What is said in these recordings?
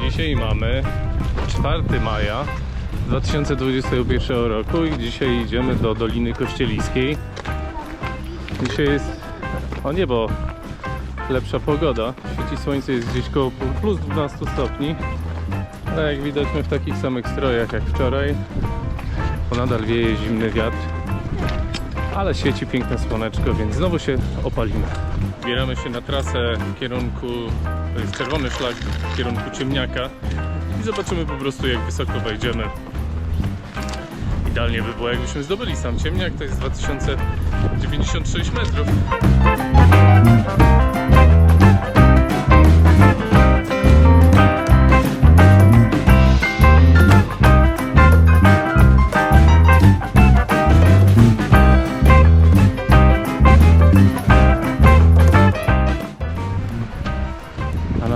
Dzisiaj mamy 4 maja 2021 roku i dzisiaj idziemy do Doliny Kościeliskiej. Dzisiaj jest o niebo lepsza pogoda. Świeci słońce jest gdzieś koło plus 12 stopni. Ale jak widać my w takich samych strojach jak wczoraj. Bo nadal wieje zimny wiatr. Ale świeci piękne słoneczko, więc znowu się opalimy. Bieramy się na trasę w kierunku, to jest czerwony szlak w kierunku Ciemniaka i zobaczymy po prostu jak wysoko wejdziemy. Idealnie by było jakbyśmy zdobyli sam Ciemniak, to jest 2096 metrów.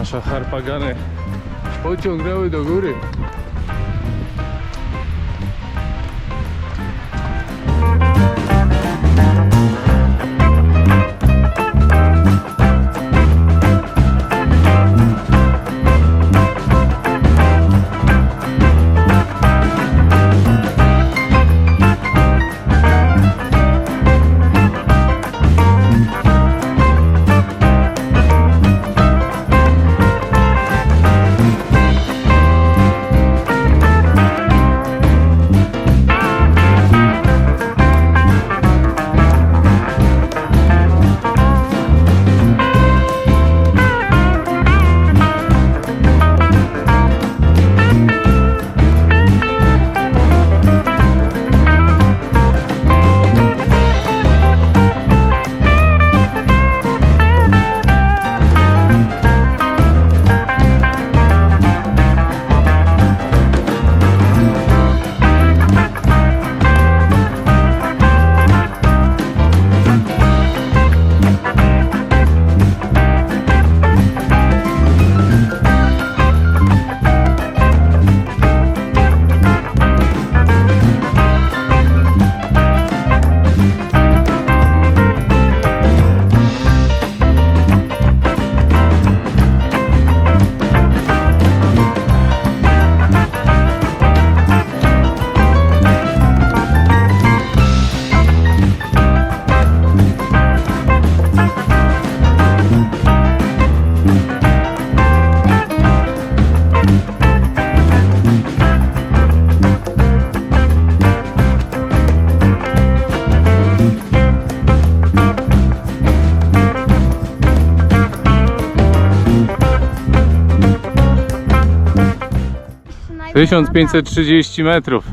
Nasze harpagany pociągnęły do góry. 1530 metrów.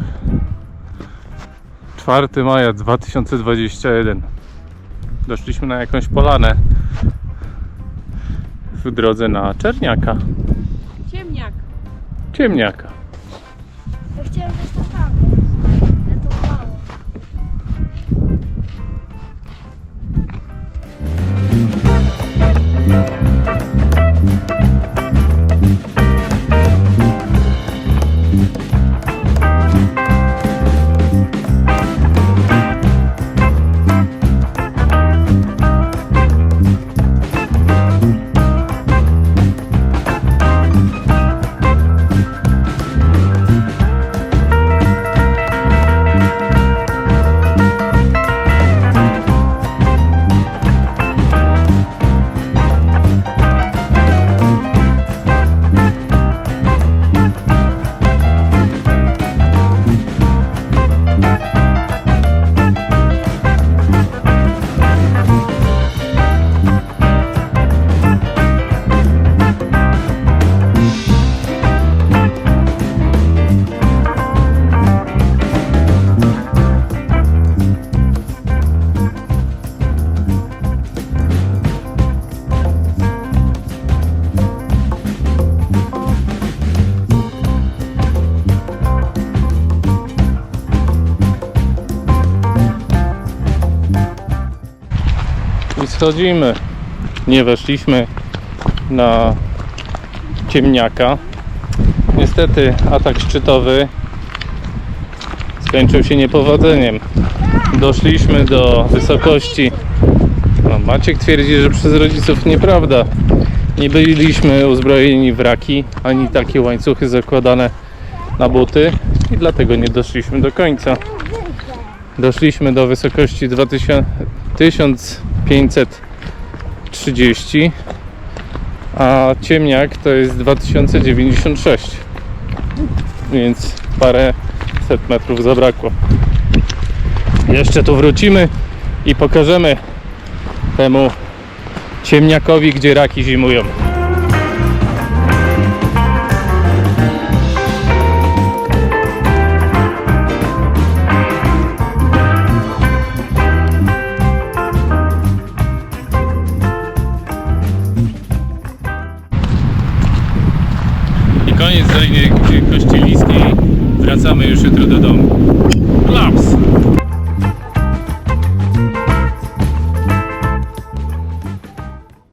4 maja 2021. Doszliśmy na jakąś polanę w drodze na Czerniaka. Ciemniak. Ciemniaka. I schodzimy. Nie weszliśmy na ciemniaka. Niestety atak szczytowy skończył się niepowodzeniem. Doszliśmy do wysokości. No, Maciek twierdzi, że przez rodziców nieprawda. Nie byliśmy uzbrojeni w raki, ani takie łańcuchy zakładane na buty i dlatego nie doszliśmy do końca. Doszliśmy do wysokości 2000 1530, a ciemniak to jest 2096, więc parę set metrów zabrakło. Jeszcze tu wrócimy i pokażemy temu ciemniakowi, gdzie raki zimują. Koniec Doliny Kościeliskiej. Wracamy już jutro do domu. Klaps!